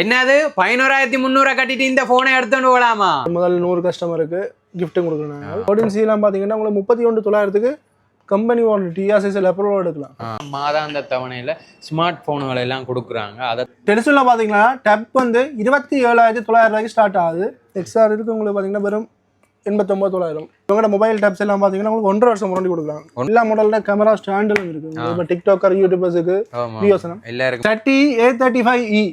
என்னது? பதினோராயிரத்தி முந்நூறு கட்டிட்டு இந்த போனை எடுத்துட்டு போலாமா? முதல் நூறு கஸ்டமருக்கு கிஃப்ட்டும் கொடுக்குறோம் நாங்கள் ஃபோர்டீன் சிலாம் பார்த்தீங்கன்னா உங்களுக்கு முப்பத்தி ஒன்று தொள்ளாயிரத்துக்கு கம்பெனி வாரண்டி டிஆர்சிஎஸ்எல் அப்ரூவல் எடுக்கலாம். மாதாந்த தவணையில ஸ்மார்ட் போன்கள் எல்லாம் கொடுக்குறாங்க. அதை டெலிசனில் பார்த்தீங்கன்னா டப் வந்து இருபத்தி ஏழாயிரத்தி தொள்ளாயிரம் ரூபாய்க்கு ஸ்டார்ட் ஆகுது. எக்ஸ்ஆர் இருக்கு உங்களுக்கு பார்த்தீங்கன்னா வெறும் எண்பத்தொம்பது தொள்ளாயிரம். இவங்களோட மொபைல் டேப்ஸ் எல்லாம் பார்த்தீங்கன்னா உங்களுக்கு ஒன்றரை வருஷம் முன்னாடி கொடுக்கலாம். எல்லா மாடலில் கேமரா ஸ்டாண்டிலும் இருக்கு. இப்போ டிக்டாக்கர் யூடியூபர்ஸுக்கு ஆமா. வியோசனம் எல்லாருக்கும். Thirty A thirty five E E,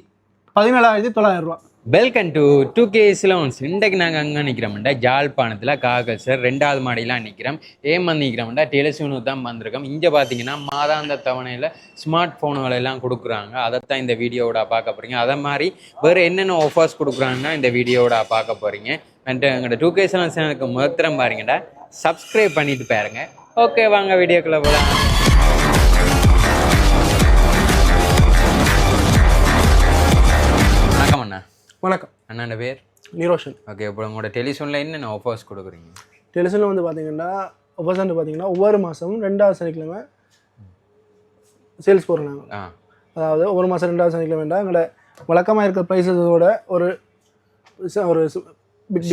பதினேழாயிரத்தி தொள்ளாயிரம் ரூபா. Welcome to two K Ceylons இன்றைக்கு நாங்கள் அங்கே நிற்கிறோம்டா ஜாழ்ப்பாணத்தில் காகசர் ரெண்டாவது மாடிலாம் நிற்கிறோம் ஏன் வந்து நிற்கிறோம்டா டெலிசூனு தான் வந்திருக்கோம். இங்கே பார்த்தீங்கன்னா மாதாந்த தவணையில் ஸ்மார்ட் ஃபோனுகளெல்லாம் கொடுக்குறாங்க. அதைத்தான் இந்த வீடியோவோட பார்க்க போகிறீங்க அதை மாதிரி வேறு என்னென்ன ஆஃபர்ஸ் கொடுக்குறாங்கன்னா இந்த வீடியோவோட பார்க்க போகிறீங்க அண்ட் எங்களோட டூ கே சிலோன்ஸ் எனக்கு முதத்திரம் பாருங்கடா. சப்ஸ்கிரைப் பண்ணிட்டு பாருங்கள் ஓகே வாங்க வீடியோக்குள்ளே போகலாம். வணக்கம். அண்ணாண்ட பேர்? நிரோஷன். ஓகே இப்போ உங்களோட டெலிஃபோனில் என்னென்ன ஆஃபர்ஸ் கொடுக்குறீங்க? டெலிசனில் வந்து பார்த்தீங்கன்னா ஒப்போசன்ட் பார்த்தீங்கன்னா ஒவ்வொரு மாதமும் ரெண்டாவது சனிக்கிழமை சேல்ஸ் போடுறோம் நாங்கள் அதாவது ஒவ்வொரு மாதம் ரெண்டாவது சனிக்கிழமை எங்களை வழக்கமாக இருக்கிற ப்ரைஸஸோட ஒரு ஒரு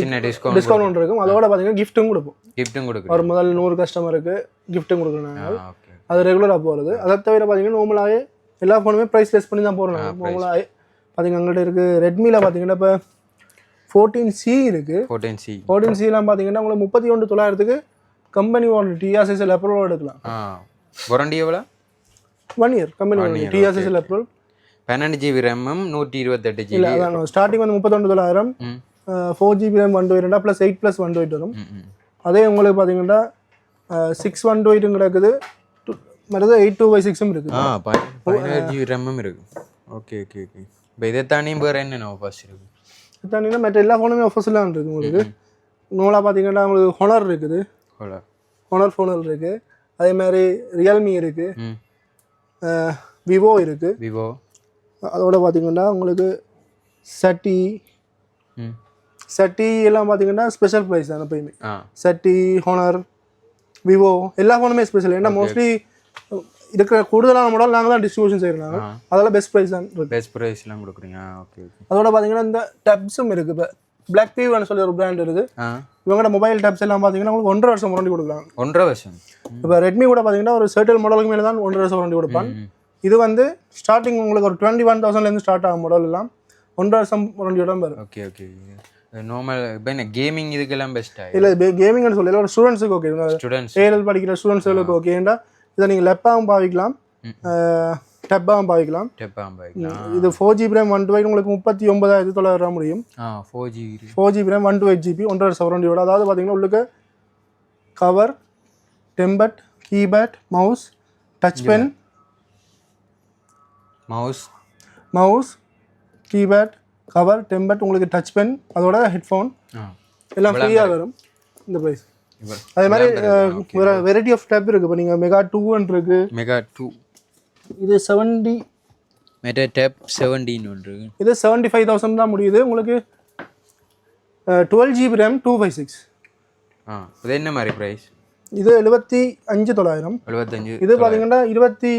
சின்ன டிஸ்கவுண்ட் டிஸ்கவுண்ட் ஒன்று இருக்கும். அதோட பார்த்தீங்கன்னா கிஃப்ட்டும் கொடுப்போம். கிஃப்ட்டும் கொடுக்குறீங்க. ஒரு முதல் நூறு கஸ்டமருக்கு கிஃப்ட்டும் கொடுக்குறோம் நாங்கள் ஓகே அது ரெகுலராக போகிறது அதை தவிர பார்த்தீங்கன்னா நார்மலாகவே எல்லா ஃபோனுமே ப்ரைஸ் லெஸ் பண்ணி தான் போகிறோம் நார்மலாக பார்த்தீங்கன்னா எங்கள்கிட்ட இருக்குது ரெட்மியில் பார்த்தீங்கன்னா இப்போ ஃபோர்டீன் சி இருக்குது ஃபோர்டீன் சி ஃபோர்டீன் சிலாம் பார்த்தீங்கன்னா உங்களுக்கு முப்பத்தி ஒன்று தொள்ளாயிரத்துக்கு கம்பெனி வாரண்டி டிஆர்சிஎஸ்எல் அப்ரூவல் எடுக்கலாம். வாரண்டி எவ்வளோ? One year company warranty TRCSL approval பன்னெண்டு ஜிபி ரேமும் நூற்றி இருபத்தெட்டு இல்லை ஜிபி அதான் ஸ்டார்டிங் வந்து முப்பத்தொன்று தொள்ளாயிரம். Four GB RAM one two ரெண்டா plus eight plus one two வரும். அதே உங்களுக்கு பார்த்தீங்கன்னா சிக்ஸ் ஒன் டூ எயிட்டும் கிடக்குது மற்றது எயிட் டூ பை சிக்ஸும் இருக்குது பதினேழு ஜிபி ரேமும் இருக்கு. ஓகே ஓகே ஓகே இப்போ இதை தாண்டி வேறு என்னென்ன ஆஃபர்ஸ் இருக்கு? தனியாக மற்ற எல்லா ஃபோனுமே ஆஃபர்ஸ்லாம் இருக்குது உங்களுக்கு. நூலாக பார்த்தீங்கன்னா உங்களுக்கு ஹொனர் இருக்குது. ஹலோ ஹொனர் ஃபோனில் இருக்குது அதே மாதிரி ரியல்மி இருக்குது விவோ இருக்குது விவோ அதோட பார்த்தீங்கன்னா உங்களுக்கு சட்டி சட்டி எல்லாம் பார்த்தீங்கன்னா ஸ்பெஷல் ப்ரைஸ் தான் எப்பயுமே. சட்டி ஹோனர் விவோ எல்லா ஃபோனுமே ஸ்பெஷல் ஏன்னா மோஸ்ட்லி இருக்கிற கூடுதலான மாடல் நாங்கள் தான் டிஸ்ட்ரிபியூஷன் செய்கிறாங்க ஆ. அதெல்லாம் பெஸ்ட் ப்ரைஸ் தான் இருக்கு. பெஸ்ட் ப்ரைஸ்லாம் கொடுக்குறீங்க. ஓகே அதோட பார்த்தீங்கன்னா இந்த டப்ஸும் இருக்குது இப்போ பிளாக் பீவ்னு சொல்லி ஒரு பிராண்ட் இருக்குது இவங்களோட மொபைல் டப்ஸ் எல்லாம் பார்த்தீங்கன்னா உங்களுக்கு ஒன்றரை வருஷம் வாரண்டி கொடுக்கலாம் ஒன்றரை வருஷம். இப்போ ரெட்மி கூட பார்த்தீங்கன்னா ஒரு சர்டில் மாடலுக்கு மேலே தான் ஒன்றரை வருஷம் வாரண்டி கொடுப்பான். இது வந்து ஸ்டார்டிங் உங்களுக்கு ஒரு டுவெண்ட்டி ஒன் தௌசண்ட்லேருந்து ஸ்டார்ட் ஆகும் மாடல் எல்லாம். ஒன்றரை வருஷம் வாரண்டியோட வரும். ஓகே ஓகே நார்மல் இப்போ என்ன கேமிங் இதுக்கெல்லாம் பெஸ்ட்டாக இல்லை கேமிங்னு சொல்லி ஒரு ஸ்டூடெண்ட்ஸுக்கு ஓகே ஸ்டூடெண்ட்ஸ் ஏஎல் படிக்கிற ஸ்டூடெண்ட்ஸுகளுக்கு ஓகேண்டா இதை நீங்கள் லெப்பாகவும் பாவிக்கலாம். டப்பாகவும் பாவிக்கலாம். டெப்பாம் பைக்லாம் இது four GB RAM one two eight உங்களுக்கு முப்பத்தி ஒன்பதாயிரத்தி தொள்ளாயிரம் ரூபா முடியும். Four G four GB RAM one two eight GB ஒன்றரை சவரண்டியோட அதாவது பார்த்தீங்கன்னா உள்ளுக்கு cover tempered keypad mouse touch pen mouse mouse keypad cover tempered உங்களுக்கு டச் பென் அதோட ஹெட்ஃபோன் எல்லாம் ஃப்ரீயாக வரும். இந்த ப்ரைஸ் அதே மாதிரி வெரைட்டி ஆஃப் டேப் இருக்குது இப்போ நீங்கள் மெகா டூன்னு இருக்குது மெகா டூ இது செவன்டி மெட்டா டேப் செவன்டீன் ஒன்று. இது செவன்ட்டி ஃபைவ் தௌசண்ட் தான் முடியுது. உங்களுக்கு twelve GB RAM two five six ஆ இது என்ன மாதிரி ப்ரைஸ் இது எழுபத்தி அஞ்சு தொள்ளாயிரம். எழுபத்தஞ்சு இது பார்த்தீங்கன்னா இருபத்தி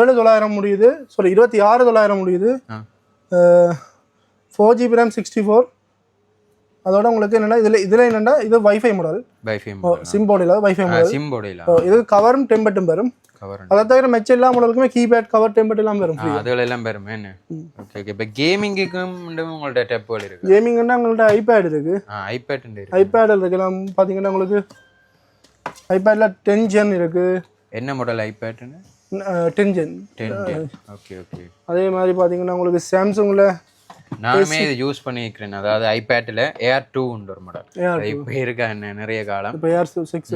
ஏழு தொள்ளாயிரம் முடியுது. சாரி இருபத்தி ஆறு தொள்ளாயிரம் முடியுது. Four GB RAM sixty four அதோட உங்களுக்கு என்னென்னா இதில் இதில் என்னென்னா இது வைஃபை மாடல் பைஃபேம் சிம் போர்டு இல்லாத வைஃபை மாடல் சிம் போடையில இது கவரும் டெம்பட்டும் வரும். கவர் அதை தவிர மெச்ச எல்லா மாடலுக்குமே கீபேட் கவர் டெம்பட் எல்லாம் வரும் அதுல எல்லாம் என்ன? ஓகே ஓகே இப்போ கேமிங்குக்கும் உங்கள்ட்ட டேப்புகள் இருக்கு. கேமிங்னா உங்கள்ட்ட ஐபேட் இருக்குது ஆ ஐபேட் இருக்கு. இருக்கலாம். பார்த்தீங்கன்னா உங்களுக்கு ஐபேடில் டென் ஜென் இருக்குது என்ன மாடல் ஐபேட்னு டென் ஜென் ஓகே ஓகே அதே மாதிரி பார்த்தீங்கன்னா உங்களுக்கு சாம்சங்கில் நானுமே இது யூஸ் பண்ணியிருக்கிறேன். அதாவது ஐபேட்டில் ஏஆர் டூ உண்டு ஒரு மாடல் இப்போ இருக்கா என்ன? நிறைய காலம். இப்போ ஏஆர் சிக்ஸ்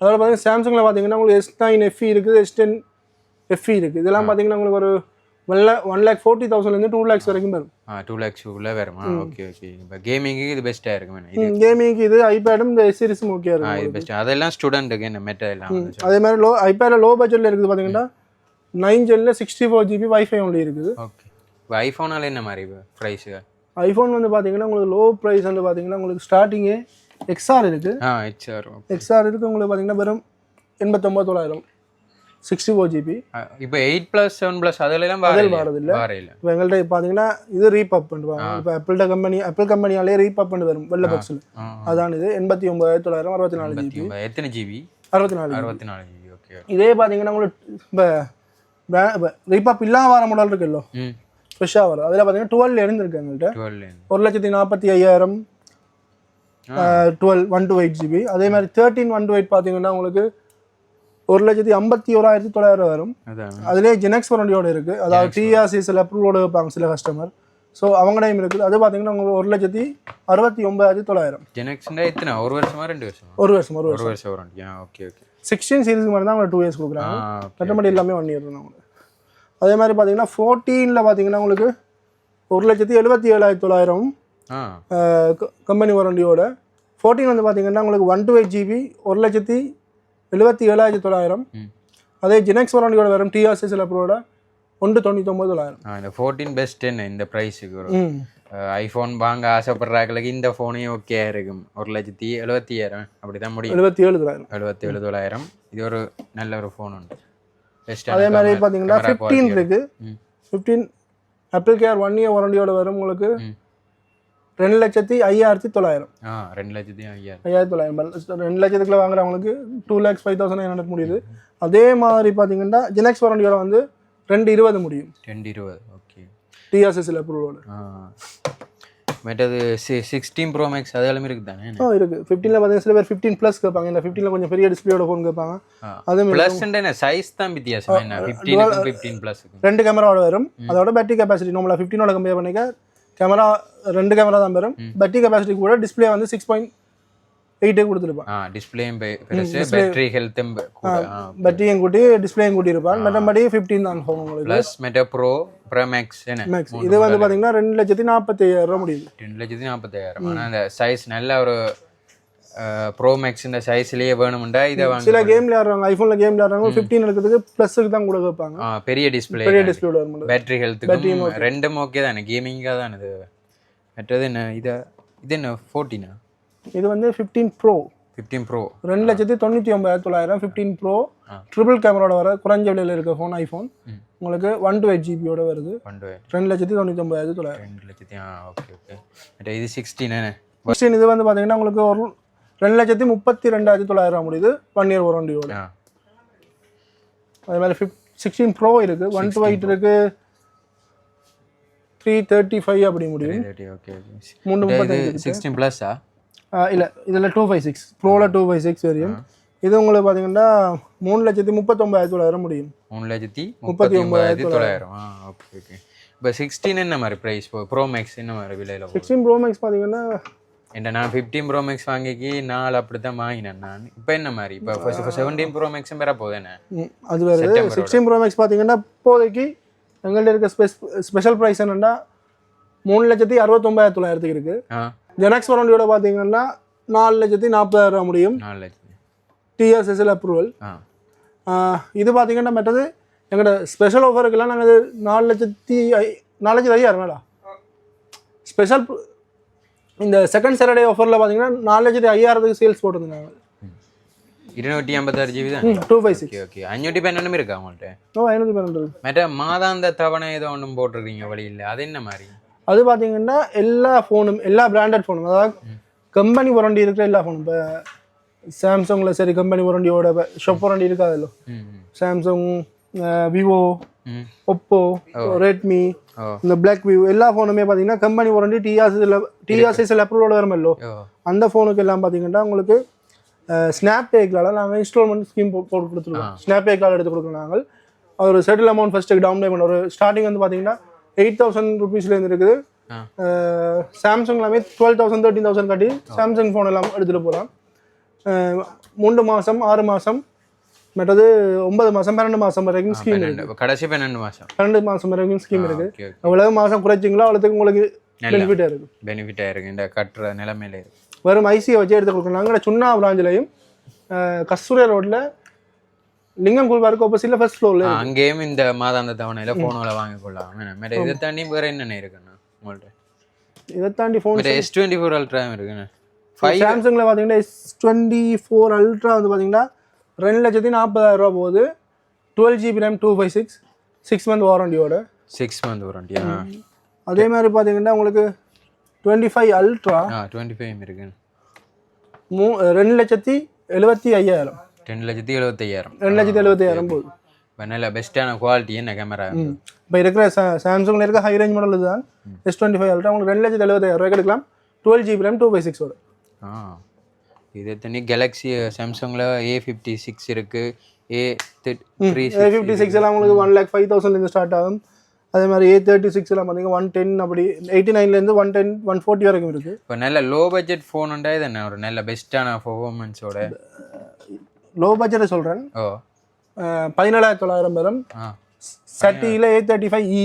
அதோட பார்த்தீங்கன்னா சாம்சங்கில் பார்த்தீங்கன்னா உங்களுக்கு எஸ் நைன் எஃப்இ இருக்குது எஸ் டென் எஃப்இ இருக்குது. இதெல்லாம் பார்த்தீங்கன்னா உங்களுக்கு ஒரு one lakh one lakh forty தௌசண்ட்லேருந்து டூ லேக்ஸ் வரைக்கும் வரும். ஆ டூ லேக்ஸ் உள்ள வருமா. ஓகே ஓகே இப்போ கேமிங்கு இது பெஸ்ட்டாக இருக்கும் கேமிங்க்கு இது ஐபேடும் இந்த சீரிஸும் ஓகே இருக்கும் இது பெஸ்ட் அதெல்லாம் ஸ்டூடெண்ட்டுக்கு என்ன மெட்டா எல்லாம் அதே மாதிரி லோ ஐபேடில் லோ பட்ஜெட்டில் இருக்குது பார்த்தீங்கன்னா nine ஜெல்லில் sixty four GB wifi only இருக்குது. ஓகே இப்போ ஐஃபோனால என்ன மாதிரி ப்ரைஸு ஐஃபோன் வந்து பார்த்தீங்கன்னா உங்களுக்கு லோ ப்ரைஸ் வந்து பார்த்தீங்கன்னா உங்களுக்கு ஸ்டார்டிங்கே எக்ஸ்ஆர் இருக்குது ஆ ஹெச்ஆர் எக்ஸ்ஆர் இருக்குது உங்களுக்கு பார்த்தீங்கன்னா வெறும் எண்பத்தொம்பது தொள்ளாயிரம் சிக்ஸ்டி ஃபோர் ஜிபி இப்போ எயிட் ப்ளஸ் செவன் ப்ளஸ் அதுல எல்லாம் அதில் வார வரதில்ல வார இல்ல. இப்போ எங்கள்கிட்ட பார்த்தீங்கன்னா இது ரீபப் பண்ணுவாங்க இப்போ ஆப்பிள்ட கம்பெனி ஆப்பிள் கம்பெனியாலே ரீபப் பண்ணி வரும் வெள்ள பாக்ஸில். அதான் இது எண்பத்தி ஒன்பதாயிரத்தி தொள்ளாயிரம் அறுபத்தி நாலு ஜிபி. எத்தனை ஜிபி அறுபத்தி நாலு அறுபத்தி நாலு ஜிபி ஓகே இதே பார்த்தீங்கன்னா உங்களுக்கு இப்போ ரீபப் இல்லாம வர மாடல் இருக்குல்ல? ஃப்ரெஷ்ஷாக வரும். அதில் பார்த்தீங்கன்னா டுவெல் இருந்திருக்கு எங்கள்கிட்ட ஒரு லட்சத்தி நாற்பத்தி ஐயாயிரம் twelve one two eight GB அதே மாதிரி தேர்ட்டின் ஒன் டு எயிட் பார்த்தீங்கன்னா உங்களுக்கு ஒரு லட்சத்தி ஐம்பத்தி ஓராயிரத்தி தொள்ளாயிரம் வரும். அதான். அதிலே ஜெனக்ஸ் வாரண்டியோட இருக்குது அதாவது டிஆர்சி சில அப்ரூவோட வைப்பாங்க சில கஸ்டமர் ஸோ அவங்க டைம் இருக்குது. அது பார்த்தீங்கன்னா உங்களுக்கு ஒரு லட்சத்தி அறுபத்தி ஒன்பதாயிரத்தி தொள்ளாயிரம். ஜெனக்ஸ்னா எத்தனை? ஒரு வருஷமா ரெண்டு வருஷமா? ஒரு வருஷம் ஒரு வருஷம். ஓகே ஓகே சிக்ஸ்டீன் சீரிஸ்க்கு மட்டும் தான் அவங்க டூ இயர்ஸ் கொடுக்குறாங்க. மற்றபடி எல்லாமே ஒன் இயர் தான் அதே மாதிரி பார்த்தீங்கன்னா ஃபோர்டீனில் பார்த்தீங்கன்னா உங்களுக்கு ஒரு லட்சத்தி எழுபத்தி ஏழாயிரத்தி தொள்ளாயிரம் கம்பெனி வாரண்டியோட ஃபோர்டீன் வந்து பார்த்தீங்கன்னா உங்களுக்கு ஒன் டு எயிட் ஜிபி ஒரு லட்சத்தி எழுபத்தி ஏழாயிரத்தி தொள்ளாயிரம். அதே ஜெனக்ஸ் வாரண்டியோட வரும் டிஆர்சி சில அப்ரூவோட ஒன்று தொண்ணூத்தொம்பது தொள்ளாயிரம். இந்த ஃபோர்டீன் பெஸ்ட் என்ன இந்த ப்ரைஸுக்கு ஐஃபோன் வாங்க ஆசைப்படுறாங்களுக்கு இந்த ஃபோனே ஓகே இருக்கும். ஒரு லட்சத்தி எழுபத்தி ஏழாயிரம். அப்படி தான் முடியும். எழுபத்தி ஏழு தொள்ளாயிரம். எழுபத்தி ஏழு தொள்ளாயிரம். இது ஒரு நல்ல ஒரு ஃபோன் உண்டு. அதே மாதிரி பார்த்தீங்கன்னா ஃபிஃப்டீன் இருக்கு. Fifteen Apple care one year வாரண்டியோட வரும் உங்களுக்கு. ரெண்டு லட்சத்தி ஐயாயிரத்தி தொள்ளாயிரம். ரெண்டு லட்சத்தி ஐயாயிரம். ஐயாயிரத்தி தொள்ளாயிரம். ரெண்டு லட்சத்துக்குள்ள வாங்குறவங்களுக்கு two lakhs five thousand nine முடியுது. அதே மாதிரி பார்த்தீங்கன்னா ஜெனக்ஸ் வாரண்டியோட வந்து ரெண்டு இருபது முடியும். ரெண்டு இருபது ஓகே டிஆர்எஸ்எஸ்ல அப்ரூவோட மற்றது சி சிக்ஸ்டீன் ப்ரோ மேக்ஸ் அதெல்லாம் இருக்குது தானே ஆ இருக்கு. ஃபிஃப்டீனில் பார்த்தீங்கன்னா சில பேர் ஃபிஃப்டீன் ப்ளஸ் கேட்பாங்க. இந்த ஃபிஃப்டீனில் கொஞ்சம் பெரிய டிஸ்பிளேயோட ஃபோன் கேட்பாங்க. அதுவும் ப்ளஸ் என்ன? சைஸ் தான் வித்தியாசம் என்ன? ஃபிஃப்டீனுக்கும் ஃபிஃப்டீன் ப்ளஸுக்கும் ரெண்டு கேமராவோட வரும். அதோட பேட்டரி கெப்பாசிட்டி நம்மள ஃபிஃப்டீனோட கம்பேர் பண்ணிக்க கேமரா ரெண்டு கேமரா தான் வரும். பேட்டரி கெப்பாசிட்டி கூட டிஸ்பிளே வந்து சிக்ஸ் பாயிண்ட் எயிட்டே கொடுத்துருப்பான். டிஸ்பிளேயும் பெருசு பேட்டரி ஹெல்த்தும் பேட்டரியும் கூட்டி டிஸ்பிளேயும் கூட்டி இருப்பான் மற்றபடி ஃபிஃப்டீன் தான் ஃபோன் உங்களுக்கு. Plus meta pro pro max max இது வந்து பார்த்தீங்கன்னா ரெண்டு லட்சத்தி நாற்பத்தி ஐயாயிரம் ரூபா முடியுது. ரெண்டு லட்சத்தி நாற்பத்தாயிரம் ஆனால் அந்த சைஸ் நல்ல ஒரு ப்ரோ மேக்ஸ் இந்த சைஸ்லயே வேணும்டா இதை வாங்க சில கேம் விளையாடுறாங்க ஐஃபோனில் கேம் விளையாடுறாங்க ஃபிஃப்டீன் எடுக்கிறதுக்கு ப்ளஸ்ஸுக்கு தான் கூட கேட்பாங்க பெரிய டிஸ்பிளே பெரிய வரும் பேட்டரி ஹெல்த்துக்கும் ரெண்டும் ஓகே தானே. கேமிங்காக தான் இது. மற்றது என்ன இதை இது என்ன ஃபோர்டீனா இது வந்து ஃபிஃப்டீன் ப்ரோ ஃபிஃப்டீன் ப்ரோ ரெண்டு லட்சத்தி தொண்ணூற்றி ஒன்பதாயிரத்தி தொள்ளாயிரம். ஃபிஃப்டீன் ப்ரோ ட்ரிபிள் கேமராவோட வர குறைஞ்ச விலையில் இருக்க ஃபோன் ஐஃபோன் உங்களுக்கு ஒன் டு எயிட் ஜிபியோட வருது. ரெண்டு லட்சத்தி தொண்ணூற்றி ஒன்பதாயிரத்தி தொள்ளாயிரம். ரெண்டு லட்சத்தி ஓகே ஓகே இது சிக்ஸ்டீன் என்ன கொஸ்டின் இது வந்து பார்த்தீங்கன்னா உங்களுக்கு ஒரு ரெண்டு லட்சத்தி முப்பத்தி ரெண்டாயிரத்தி தொள்ளாயிரம் முடியுது. ஒன் இயர் வாரண்டியோட அதே மாதிரி ஃபிஃப்ட் சிக்ஸ்டீன் ப்ரோ இருக்குது ஒன் டு எயிட் இருக்குது த்ரீ தேர்ட்டி ஃபைவ் அப்படி முடியும். மூணு இது சிக்ஸ்டீன் ப்ளஸ்ஸா இல்லை இதில் டூ ஃபைவ் சிக்ஸ் ப்ரோவில் டூ ஃபைவ் சிக்ஸ் வரையும் இது உங்களுக்கு பார்த்தீங்கன்னா மூணு லட்சத்தி முப்பத்தொம்பதாயிரத்தி தொள்ளாயிரம் முடியும். மூணு லட்சத்தி முப்பத்தி ஒன்பதாயிரத்தி தொள்ளாயிரம். ஆ ஓகே ஓகே இப்போ சிக்ஸ்டீன் என்ன மாதிரி ப்ரைஸ் ப்ரோ மேக்ஸ் என்ன மாதிரி விலையில் சிக்ஸ்டீன் ப்ரோ மேக்ஸ் பார்த்தீங்கன்னா என்ன நான் ஃபிஃப்டீன் ப்ரோ மேக்ஸ் வாங்கிக்கி நாலு அப்படி தான் வாங்கினேன் நான். இப்போ என்ன மாதிரி? இப்போ ஃபர்ஸ்ட் செவன்டீன் ப்ரோ மேக்ஸும் என்ன? ம், அது வேறு சிக்ஸ்டீன் ப்ரோ மேக்ஸ் பார்த்தீங்கன்னா இப்போதைக்கு எங்கள்கிட்ட இருக்க ஸ்பெஷல் ப்ரைஸ் என்னென்னா மூணு லட்சத்தி அறுபத்தொம்பதாயிரத்தி தொள்ளாயிரத்துக்கு இருக்குது ஜெனக்ஸ் வாரண்டியோட பார்த்தீங்கன்னா நாலு லட்சத்தி நாற்பதாயிரம் ரூபா முடியும். நாலு லட்சம் டிஎஸ்எஸ்எல் அப்ரூவல் இது பார்த்தீங்கன்னா மற்றது எங்களோட ஸ்பெஷல் ஆஃபருக்கெல்லாம் நாங்கள் இது நாலு லட்சத்தி ஐ நாலு லட்சத்தி ஐயாயிரம் மேடா ஸ்பெஷல் இந்த செகண்ட் சாட்டர்டே ஆஃபரில் பார்த்தீங்கன்னா நாலு லட்சத்தி ஐயாயிரத்துக்கு சேல்ஸ் போட்டிருந்தாங்க. இருநூற்றி ஐம்பத்தாறு ஜிபி தான்? டூ ஃபைவ் சிக்ஸ் ஓகே அஞ்சூட்டி பன்னெண்டுமே இருக்கா உங்கள்கிட்ட ஓ ஐநூற்றி பன்னெண்டு. மற்ற மாதாந்த தவணை ஏதோ ஒன்றும் போட்டிருக்கீங்க வழியில். அது என்ன மாதிரி? அது பார்த்தீங்கன்னா எல்லா ஃபோனும் எல்லா பிராண்டட் ஃபோனும் அதாவது கம்பெனி வாரண்டி இருக்கிற எல்லா ஃபோனும் இப்போ சாம்சங்கில் சரி கம்பெனி வாரண்டியோட ஷாப் வாரண்டி ம் ம். சாம்சங் விவோ ஒப்போ ரெட்மி இந்த பிளாக் வியூ எல்லா ஃபோனுமே பார்த்தீங்கன்னா கம்பெனி வாரண்டி டிஆர்சியில் டிஆர்சிஎஸ்எல் அப்ரூவோட வருமல்லோ அந்த ஃபோனுக்கு எல்லாம் பார்த்தீங்கன்னா உங்களுக்கு ஸ்னாப் பேக்லால நாங்கள் இன்ஸ்டால்மெண்ட் ஸ்கீம் போட்டு கொடுத்துருக்கோம். ஸ்னாப் பேக்லால் எடுத்து கொடுக்குறோம் நாங்கள். ஒரு settle amount first down payment ஒரு ஸ்டார்டிங் வந்து பார்த்தீங்கன்னா எயிட் தௌசண்ட் ருபீஸ்லேருந்து இருக்குது. சாம்சங் எல்லாமே டுவெல் தௌசண்ட் தேர்ட்டின் தௌசண்ட் கட்டி சாம்சங் ஃபோன் எல்லாம் எடுத்துகிட்டு போகலாம் மூன்று மாதம் ஆறு மாதம் மற்றது ஒன்பது மாதம் பன்னெண்டு மாதம் வரைக்கும் ஸ்கீம் இருக்குது கடைசி பன்னெண்டு மாதம் பன்னெண்டு மாதம் வரைக்கும் ஸ்கீம் இருக்குது எவ்வளவு மாதம் குறைச்சிங்களோ அவ்வளோத்துக்கு உங்களுக்கு பெனிஃபிட்டாக இருக்குது பெனிஃபிட்டாக இருக்கு. இந்த கட்டுற நிலைமையில இருக்கு. வெறும் ஐசியை வச்சு எடுத்து கொடுக்கணும் நாங்கள் சுண்ணா பிராஞ்சிலையும் கஸ்தூரியா ரோட்டில் லிங்கம் குல்பாருக்கு ஆப்போசிட்டில் ஃபர்ஸ்ட் ஃப்ளோரில் அங்கேயும் இந்த மாதாந்த தவணையில போனோல வாங்கி கொள்ளலாம் மேடம் இதை தாண்டி வேற என்னென்ன இருக்குண்ணா உங்கள்ட்ட? இதை தாண்டி phone S twenty four ultra இருக்குண்ணா? சாம்சங்கில் பார்த்தீங்கன்னா எஸ் டுவெண்ட்டி ஃபோர் அல்ட்ரா வந்து பார்த்தீங்கன்னா ரெண்டு லட்சத்தி நாற்பதாயிரம் ரூபா போகுது. Twelve GB RAM two five six six month வாரண்டியோட six month வாரண்டியா அதே மாதிரி பார்த்தீங்கன்னா உங்களுக்கு twenty five ultra twenty five இருக்கு மூ ரெண்டு லட்சத்தி எழுபத்தி ஐயாயிரம். ரெண்டு லட்சத்தி எழுபத்தையாயிரம் ரெண்டு லட்சத்தி எழுபத்தி ஐயாயிரம் போகுது இப்போ நல்ல பெஸ்ட்டான குவாலிட்டி என்ன கேமரா இப்போ இருக்கிற சாம்சங்கில் இருக்க ஹை ரேஞ்ச் மாடல் இதுதான். எஸ் டுவெண்ட்டி ஃபைவ் அல்ட்ரா உங்களுக்கு ரெண்டு லட்சத்தி எழுபத்தாயிரம் ரூபாய்க்கு எடுக்கலாம். Twelve GB RAM two five சிக்ஸோட ஆ. இது தனி கேலக்ஸி சாம்சங்கில் ஏ ஃபிஃப்டி சிக்ஸ் இருக்குது A three A fifty six எல்லாம் உங்களுக்கு ஒன் லேக் ஃபைவ் தௌசண்ட்லேருந்து ஸ்டார்ட் ஆகும். அதே மாதிரி ஏ தேர்ட்டி சிக்ஸ் எல்லாம் பார்த்தீங்கன்னா ஒன் டென் அப்படி எயிட்டி நைன்லேருந்து ஒன் டென் ஒன் ஃபோர்ட்டி வரைக்கும் இருக்குது இப்போ நல்ல லோ பட்ஜெட் ஃபோனுண்டா இது என்ன? ஒரு நல்ல பெஸ்ட்டான பர்ஃபார்மன்ஸோட லோ பட்ஜெட்டை சொல்கிறேன் பதினேழாயிரத்தி தொள்ளாயிரம் வரும். சட்டியில் A thirty five E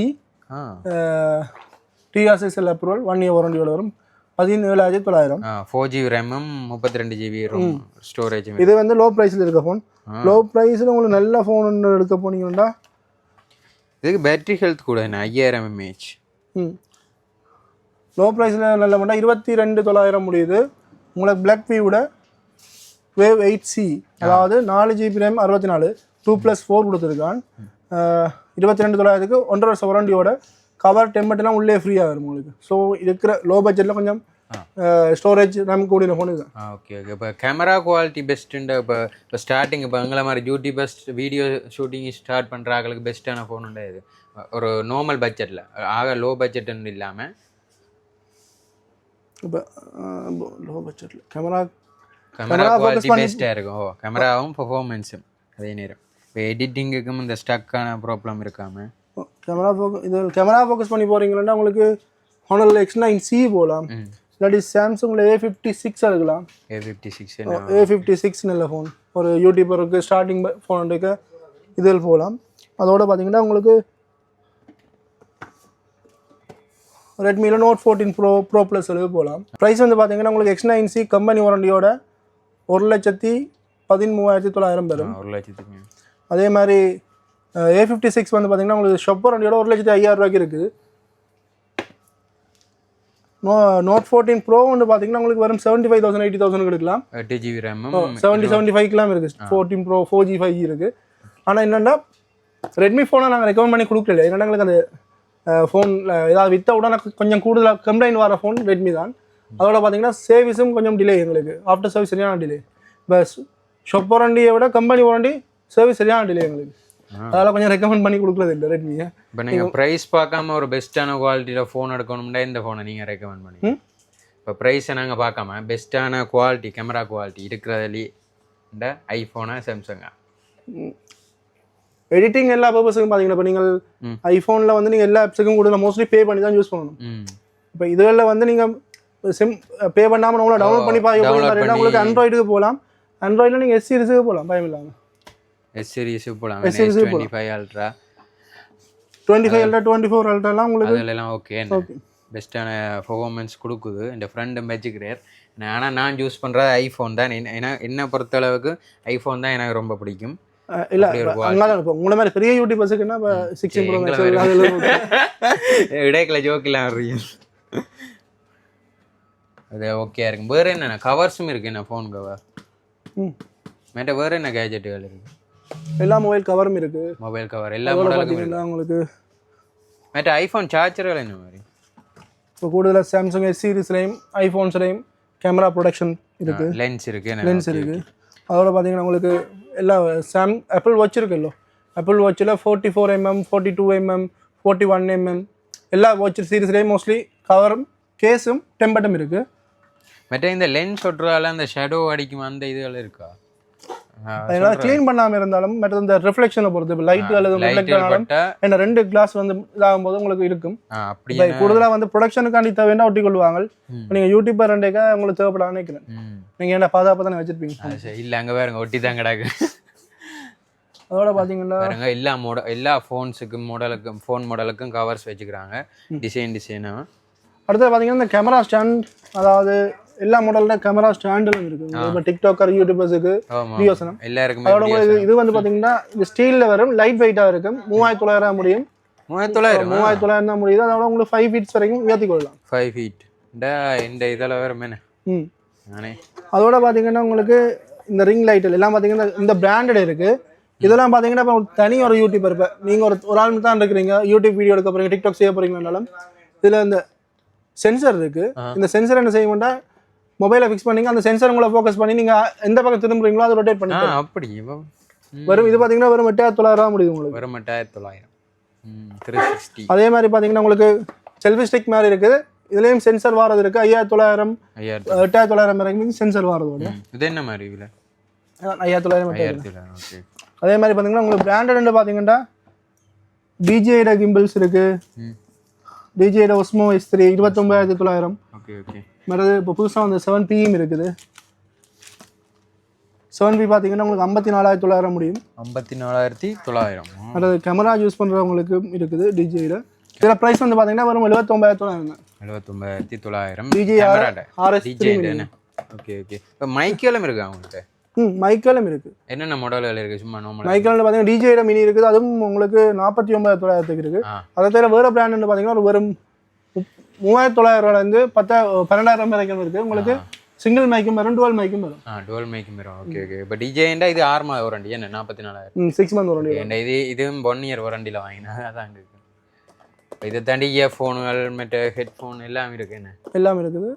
TRCSL approval one year வாரண்டியோட வரும். பதினேழாயிரத்தி தொள்ளாயிரம். ஃபோர் ஜிபி ரேமும் முப்பத்தி ரெண்டு ஜிபி ரூம் ஸ்டோரேஜும் இது வந்து லோ ப்ரைஸில் இருக்க ஃபோன் லோ ப்ரைஸில் உங்களுக்கு நல்ல ஃபோன் ஒன்று எடுக்க போனீங்கன்னா இதுக்கு பேட்டரி ஹெல்த் கூட என்ன? ஐயாயிரம் எம்ஏஹெச் ம். லோ ப்ரைஸில் நல்ல மாட்டா இருபத்தி ரெண்டு தொள்ளாயிரம் முடியுது. உங்களுக்கு பிளாக் வியூட வேவ் எயிட் சி அதாவது நாலு ஜிபி ரேம் அறுபத்தி நாலு டூ ப்ளஸ் ஃபோர் கொடுத்துருக்கான். இருபத்தி ரெண்டு தொள்ளாயிரத்துக்கு ஒன்றரை வருஷம் வாரண்டியோட கவர் டெம்பர்ட்லாம் உள்ளே ஃப்ரீயாக வரும் உங்களுக்கு. ஸோ இருக்கிற லோ பட்ஜெட்டில் கொஞ்சம் ஸ்டோரேஜ் ரேம் கூடின ஃபோன் ஆ ஓகே ஓகே இப்போ கேமரா குவாலிட்டி பெஸ்ட்டுண்ட இப்போ இப்போ ஸ்டார்டிங் இப்போ எங்களை மாதிரி டியூட்டி பெஸ்ட் வீடியோ ஷூட்டிங் ஸ்டார்ட் பண்ணுற ஆளுக்கு பெஸ்ட்டான ஃபோனுண்டா இது? ஒரு நார்மல் பட்ஜெட்டில் ஆக லோ பட்ஜெட்னு இல்லாமல் இப்போ லோ. பட்ஜெட்டில் கேமரா கேமரா குவாலிட்டி பெஸ்ட்டாக இருக்கும். ஓ கேமராவும் பர்ஃபார்மன்ஸும் அதே நேரம். இப்போ எடிட்டிங்குக்கும் இந்த ஸ்டக்கான ப்ராப்ளம் இருக்காம. கேமரா ஃபோக்கஸ் இது கேமரா ஃபோக்கஸ் பண்ணி போகிறீங்கன்னா உங்களுக்கு ஹானரில் எக்ஸ் நைன் சி போகலாம் இல்லாட்டி சாம்சங்கில் ஏ ஃபிஃப்டி சிக்ஸ் எடுக்கலாம். A fifty six A fifty six நல்ல ஃபோன் ஒரு யூடியூபருக்கு ஸ்டார்டிங் ஃபோன் இருக்க இதில் போகலாம் அதோட பார்த்தீங்கன்னா உங்களுக்கு ரெட்மியில் Note fourteen pro pro plus அளவு போகலாம் ப்ரைஸ் வந்து பார்த்தீங்கன்னா உங்களுக்கு எக்ஸ் நைன் சி கம்பெனி வாரண்டியோட ஒரு லட்சத்தி பதிமூவாயிரத்தி தொள்ளாயிரம் பெறும் ஒரு லட்சத்துக்கு. அதே மாதிரி ஏ ஃபிஃப்டி சிக்ஸ் வந்து பார்த்தீங்கன்னா உங்களுக்கு ஷொப்பர் வண்டியோட ஒரு லட்சத்தி ஐயாயிரம் ரூபாய்க்கு இருக்குது. நோ நோட் ஃபோர்டீன் ப்ரோ வந்து பார்த்தீங்கன்னா உங்களுக்கு வெறும் seventy five thousand eighty thousand எடுக்கலாம். எட்டு ஜிபி ரேமும் செவன்ட்டி செவன்ட்டி ஃபைவ்க்குலாம் இருக்குது. Fourteen pro four G five இருக்குது ஆனால் என்னென்னா ரெட்மி ஃபோனை நாங்கள் ரெக்கமெண்ட் பண்ணி கொடுக்கல ஏன்னா எங்களுக்கு அந்த ஃபோன் ஏதாவது வித்த உடனே கொஞ்சம் கூடுதலாக கம்ப்ளைண்ட் வர ஃபோன் ரெட்மி தான். அதோட பார்த்தீங்கன்னா சர்வீஸும் கொஞ்சம் டிலே எங்களுக்கு. ஆஃப்டர் சர்வீஸ் சரியான டிலே இப்போ ஷொப் வாரண்டியை விட கம்பெனி வாரண்டி சர்வீஸ் சரியான டிலே எங்களுக்கு. அதெல்லாம் கொஞ்சம் ரெக்கமெண்ட் பண்ணி கொடுக்குறது இல்லை ரெட்மியை இப்போ நீங்கள் ப்ரைஸ் பார்க்காம ஒரு பெஸ்ட்டான குவாலிட்டியில் ஃபோன் எடுக்கணும்னா இந்த ஃபோனை நீங்கள் ரெக்கமெண்ட் பண்ணி இப்போ ப்ரைஸை நாங்கள் பார்க்காம பெஸ்ட்டான குவாலிட்டி கேமரா குவாலிட்டி இருக்கிறதுலே இந்த ஐஃபோனா சாம்சங்கா எடிட்டிங் எல்லா பர்பஸுக்கும் பார்த்தீங்கன்னா இப்போ நீங்கள். ஐஃபோனில் வந்து நீங்கள் எல்லா ஆப்ஸுக்கும் கூட மோஸ்ட்லி பே பண்ணி தான் யூஸ் பண்ணணும். இப்போ இதுகளில் வந்து நீங்கள் சிம் பே பண்ணாமல் உங்களை டவுன்லோட் பண்ணி பார்க்க உங்களுக்கு ஆண்ட்ராய்டுக்கு போகலாம் ஆண்ட்ராய்டில் நீங்கள் எஸ் சீரிஸுக்கு போகலாம் பயம் இல்லாமல் எஸ் சீரிஸு போகலாம் S series twenty five ultra twenty five இல்லை டுவெண்ட்டி ஃபோர் அல்ட்ராலாம் உங்களுக்கு அதெல்லாம் ஓகே பெஸ்ட்டான பர்ஃபார்மன்ஸ் கொடுக்குது. இந்த ஃப்ரெண்டும் வச்சுக்கிறார் ஆனால் நான் யூஸ் பண்ணுறது ஐஃபோன் தான். என்ன- ஏன்னா என்னை பொறுத்தளவுக்கு ஐஃபோன் தான் எனக்கு ரொம்ப பிடிக்கும். இல்ல அப்படி ஒரு அங்கே தான் இப்போ உங்களை மாதிரி பெரிய யூடியூபர்ஸுக்குன்னா இப்போ சிக்ஸ்டீன் இடைக்கல அறியும் அது ஓகே இருக்கும் வேறு என்னென்ன? கவர்ஸும் இருக்கு என்ன ஃபோன் கவர் ம். மேட்ட வேறு என்ன கேஜெட்டுகள் இருக்கு? எல்லா மொபைல் கவரும் இருக்கு. மொபைல் கவர் எல்லா மாடலுக்கும் இருக்கு. பார்த்தீங்கன்னா உங்களுக்கு மேட்ட ஐஃபோன் சார்ஜர்கள் என்ன மாதிரி? இப்போ கூடுதலாக சாம்சங் எஸ் சீரிஸ்லையும் ஐஃபோன்ஸ்லையும் கேமரா ப்ரொடக்ஷன் இருக்கு. லென்ஸ் இருக்கு என்ன லென்ஸ் இருக்கு. அதோட பார்த்தீங்கன்னா உங்களுக்கு எல்லா சாம் ஆப்பிள் வாட்ச் இருக்குல்ல? Apple வாட்சில் forty four mm forty two mm forty one mm எல்லா வாட்ச் சீரிஸ்லேயும் மோஸ்ட்லி கவரும் கேஸும் டெம்பர்டும் இருக்குது மற்ற இந்த லென்ஸ் ஒட்டுறதால அந்த ஷேடோ அடிக்கும் அந்த இதுகள் இருக்கா? அதனால க்ளீன் பண்ணாமல் இருந்தாலும் மற்ற இந்த ரிஃப்ளெக்ஷனை பொறுத்து இப்போ லைட் அல்லது ரிஃப்ளெக்ட் ஆனாலும் என்ன ரெண்டு கிளாஸ் வந்து இதாகும் போது உங்களுக்கு இருக்கும். அப்படி கூடுதலாக வந்து ப்ரொடக்ஷனுக்காண்டி தேவைன்னா ஒட்டி கொள்வாங்க. நீங்கள் யூடியூபர் ரெண்டேக்கா உங்களுக்கு தேவைப்பட நினைக்கிறேன். நீங்கள் என்ன பாதுகாப்பாக தானே வச்சிருப்பீங்க? இல்லை அங்கே பாருங்க ஒட்டி தான் கிடக்கு. அதோட பார்த்தீங்கன்னா எல்லா மாடல் எல்லா ஃபோன்ஸுக்கும் மாடலுக்கும் ஃபோன் மாடலுக்கும் கவர்ஸ் வச்சுக்கிறாங்க. டிசைன் டிசைனாக அடுத்து பார்த்தீங்கன்னா இந்த கேமரா ஸ்டாண்ட் அதாவது எல்லா மாடலோட கேமரா ஸ்டாண்டும் இருக்குது இப்போ டிக்டாக்கர் யூடியூபர்ஸுக்கு வியோசனம் எல்லாருக்குமே அதோட இது வந்து பார்த்தீங்கன்னா இது ஸ்டீலில் வரும் லைட் வெயிட்டாக இருக்கும். மூவாயிரத்தி தொள்ளாயிரம் முடியும். மூவாயிரத்தி தொள்ளாயிரம் மூவாயிரத்தி தொள்ளாயிரம் தான் முடியுது. அதோட உங்களுக்கு ஃபைவ் ஃபீட்ஸ் வரைக்கும் உயர்த்தி கொள்ளலாம். ஃபைவ் ஃபீட் இந்த இதில் வேறு மேனே ம். அதோட பார்த்தீங்கன்னா உங்களுக்கு இந்த ரிங் லைட் எல்லாம் பார்த்தீங்கன்னா இந்த பிராண்டட் இருக்குது இதெல்லாம் பார்த்தீங்கன்னா இப்போ தனி ஒரு யூடியூபர் இப்போ நீங்கள் ஒரு ஒரு ஆள் தான் இருக்கிறீங்க. யூடியூப் வீடியோ எடுக்க போகிறீங்க டிக்டாக் செய்ய போகிறீங்கனாலும் இதில் இந்த சென்சர் இருக்கு. ஆ. இந்த சென்சர் என்ன செய்யணும்னா மொபைலை ஃபிக்ஸ் பண்ணீங்க அந்த சென்சர் உங்களை ஃபோக்கஸ் பண்ணி நீங்கள் எந்த பக்கம் திரும்புறீங்களோ அதை ரொட்டேட் பண்ணி. அப்படி இவ- ம். வெறும் இது பார்த்தீங்கன்னா வெறும் எட்டாயிரத்தி தொள்ளாயிரம் ரூபா முடியும் உங்களுக்கு. வெறும் எட்டாயிரத்தி தொள்ளாயிரம். அதே மாதிரி பார்த்தீங்கன்னா உங்களுக்கு செல்ஃபி ஸ்டிக் மாதிரி இருக்குது. இதுலேயும் சென்சர் வாரது இருக்குது ஐயாயிரத்தி தொள்ளாயிரம் எட்டாயிரத்தி தொள்ளாயிரம் வரைக்கும் சென்சர் வாரதோட. இது என்ன மாதிரி இதில்? ஐயாயிரத்தி தொள்ளாயிரம் ஓகே. அதே மாதிரி பார்த்தீங்கன்னா உங்களுக்கு பிராண்டட் பார்த்தீங்கன்னா டிஜேட கிம்பிள்ஸ் இருக்கு. ம். டிஜேட ஒஸ்மோ எஸ் த்ரீ இருபத்தொம்பதாயிரத்தி தொள்ளாயிரம். Okay okay. மற்றது இப்போ புதுசாக வந்து செவன் பியும் இருக்குது. செவன் பி பார்த்தீங்கன்னா உங்களுக்கு ஐம்பத்தி நாலாயிரத்தி தொள்ளாயிரம் முடியும். ஐம்பத்தி நாலாயிரத்தி தொள்ளாயிரம். மற்றது கேமரா யூஸ் பண்ணுறவங்களுக்கு இருக்குது டிஜேட இதில் ப்ரைஸ் வந்து பார்த்தீங்கன்னா வெறும் எழுபத்தொம்பதாயிரத்தி தொள்ளாயிரம் எழுபத்தொம்பதாயிரத்தி தொள்ளாயிரம். டிஜே ஆர்எஸ் ஓகே ஓகே இப்போ மைக்கேலும் இருக்கா அவங்கள்ட்ட ம் மைக்கேலும் இருக்குது என்னென்ன மாடல்கள் இருக்கு? சும்மா நார்மலாக மைக்கேல் பார்த்தீங்கன்னா டிஜேட மினி இருக்குது. அதுவும் உங்களுக்கு நாற்பத்தி ஒன்பதாயிரத்தி தொள்ளாயிரத்துக்கு இருக்குது அதை தவிர வேறு பிராண்டுன்னு பார்த்தீங்கன்னா ஒரு வெறும் மூவாயிரத்தி தொள்ளாயிரம் ரூபாயிலேருந்து பத்தா பன்னெண்டாயிரம் வரைக்கும் இருக்குது உங்களுக்கு சிங்கிள் மைக்கும் வரும் டுவல் மைக்கும் வரும். ஆ டுவெல் மைக்கும் வரும். ஓகே ஓகே இப்போ டிஜேண்டா இது ஆறு மாதம் வாரண்டி என்ன நாற்பத்தி நாலாயிரம்? ம் சிக்ஸ் மந்த் வரும். ஏன்டா இது இதுவும் ஒன் இயர் வாரண்டியில் வாங்கினா அதான் இருக்கு. இதை தாண்டி இயர்ஃபோனுகள் மற்ற ஹெட்ஃபோன் எல்லாம் இருக்கு என்ன? எல்லாம் இருக்குது.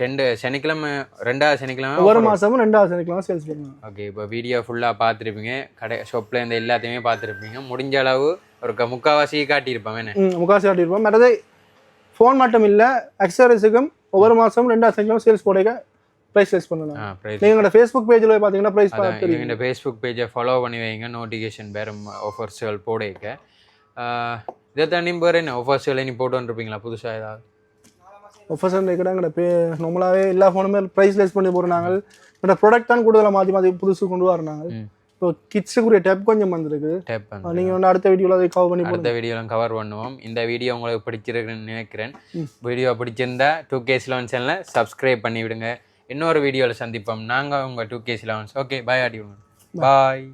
ரெண்டு சனிக்கிழமை ரெண்டாவது சனிக்கிழமை ஒவ்வொரு மாதமும் ரெண்டாவது சனிக்கிழமை சேல்ஸ் பண்ணுவாங்க ஓகே இப்போ வீடியோ ஃபுல்லாக பார்த்துருப்பீங்க. கடை ஷாப்பில் இந்த எல்லாத்தையுமே பார்த்துருப்பீங்க. முடிஞ்ச அளவு ஒரு க- முக்காவாசி காட்டியிருப்பேன் என்ன? ம் முக்காசி ஆட்டியிருப்போம் மற்றது ஃபோன் மட்டும் இல்லை அக்சசரிஸுக்கும் ஒவ்வொரு மாதமும் ரெண்டாவது சனிக்கிழமை சேல்ஸ் போடைக்க ப்ரைஸ் சேல்ஸ் பண்ணலாம் நீங்கள் எங்களோட ஃபேஸ்புக் பேஜில் பார்த்தீங்கன்னா ப்ரைஸ் பார்த்து இந்த ஃபேஸ்புக் பேஜை ஃபாலோ பண்ணி வைங்க. நோட்டிஃபிகேஷன் வேறு ஆஃபர்ஸ்கள் போடைக்க. இதை தாண்டி வேறு என்ன? ஆஃபர்ஸ்கள் இனி போட்டு வந்துருப்பீங்களா? புதுசாக ஏதாவது? ஆஃபர்ஸ் இருக்கிற எங்களோட பே நார்மலாகவே எல்லா ஃபோனுமே ப்ரைஸ் லெஸ் பண்ணி போடுறாங்க. எங்களோட ப்ராடக்ட் தான் கூடுதலாக மாற்றி மாற்றி புதுசு கொண்டு வராங்க ம். இப்போ கிட்ஸுக்குரிய டேப் கொஞ்சம் வந்திருக்கு. டேப் நீங்கள் வந்து அடுத்த வீடியோவில் அதை கவர் பண்ணி அடுத்த வீடியோலாம் கவர் பண்ணுவோம். இந்த வீடியோ உங்களுக்கு பிடிச்சிருக்குன்னு நினைக்கிறேன். வீடியோ பிடிச்சிருந்தா டூ கேஸ் லெவன் சேனலை சப்ஸ்கிரைப் பண்ணி விடுங்க. இன்னொரு வீடியோவில் சந்திப்போம். நாங்கள் உங்கள் two K's elevens okay bye ஆடி பாய்